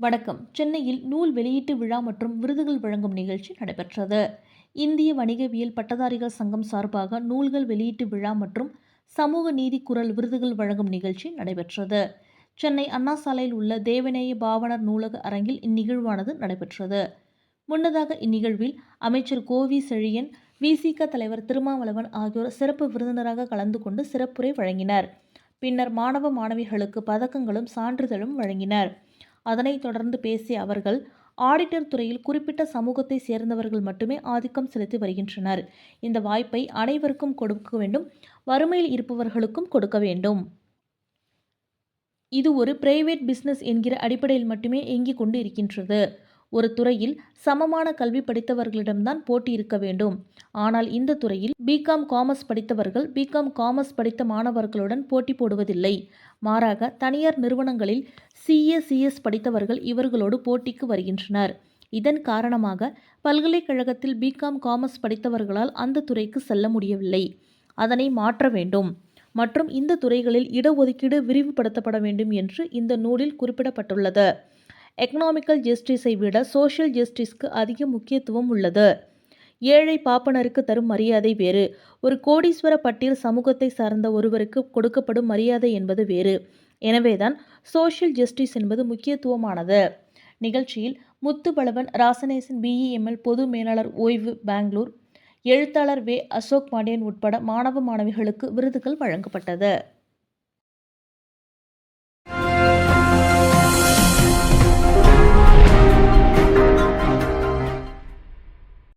வணக்கம். சென்னையில் நூல் வெளியீட்டு விழா மற்றும் விருதுகள் வழங்கும் நிகழ்ச்சி நடைபெற்றது. இந்திய வணிகவியல் பட்டதாரிகள் சங்கம் சார்பாக நூல்கள் வெளியீட்டு விழா மற்றும் சமூக நீதி குரல் விருதுகள் வழங்கும் நிகழ்ச்சி நடைபெற்றது. சென்னை அண்ணா சாலையில் உள்ள தேவநேய பாவனர் நூலக அரங்கில் இந்நிகழ்வானது நடைபெற்றது. முன்னதாக இந்நிகழ்வில் அமைச்சர் கோவி செழியன் விசிக தலைவர் திருமாவளவன் ஆகியோர் சிறப்பு விருந்தினராக கலந்து கொண்டு சிறப்புரை வழங்கினர். பின்னர் மாணவ மாணவிகளுக்கு பதக்கங்களும் சான்றிதழும் வழங்கினர். அதனைத் தொடர்ந்து பேசிய அவர்கள் ஆடிட்டர் துறையில் குறிப்பிட்ட சமூகத்தை சேர்ந்தவர்கள் மட்டுமே ஆதிக்கம் செலுத்தி வருகின்றனர். இந்த வாய்ப்பை அனைவருக்கும் கொடுக்க வேண்டும். வறுமையில் இருப்பவர்களுக்கும் கொடுக்க வேண்டும். இது ஒரு பிரைவேட் பிஸ்னஸ் என்கிற அடிப்படையில் மட்டுமே இயங்கிக் கொண்டு இருக்கின்றது. ஒரு துறையில் சமமான கல்வி படித்தவர்களிடம்தான் போட்டி இருக்க வேண்டும். ஆனால் இந்த துறையில் பிகாம் காமர்ஸ் படித்தவர்கள் பிகாம் காமர்ஸ் படித்த மாணவர்களுடன் போட்டி போடுவதில்லை. மாறாக தனியார் நிறுவனங்களில் சிஏ சிஎஸ் படித்தவர்கள் இவர்களோடு போட்டிக்கு வருகின்றனர். இதன் காரணமாக பல்கலைக்கழகத்தில் பிகாம் காமர்ஸ் படித்தவர்களால் அந்த துறைக்கு செல்ல முடியவில்லை. அதனை மாற்ற வேண்டும். மற்றும் இந்த துறைகளில் இடஒதுக்கீடு விரிவுபடுத்தப்பட வேண்டும் என்று இந்த நூலில் குறிப்பிடப்பட்டுள்ளது. எக்கனாமிக்கல் ஜஸ்டிஸை விட சோஷியல் ஜஸ்டிஸ்க்கு அதிக முக்கியத்துவம் உள்ளது. ஏழை பாப்பனருக்கு தரும் மரியாதை வேறு. ஒரு கோடீஸ்வர பட்டியல் சமூகத்தை சார்ந்த ஒருவருக்கு கொடுக்கப்படும் மரியாதை என்பது வேறு. எனவேதான் சோஷியல் ஜஸ்டிஸ் என்பது முக்கியத்துவமானது. நிகழ்ச்சியில் முத்துபலவன் ராசனேசன் பிஇஎம்எல் பொது மேலாளர் ஓய்வு பெங்களூர். எழுத்தாளர் வே. அசோக் பாண்டியன் உட்பட மாணவ மாணவிகளுக்கு விருதுகள் வழங்கப்பட்டது.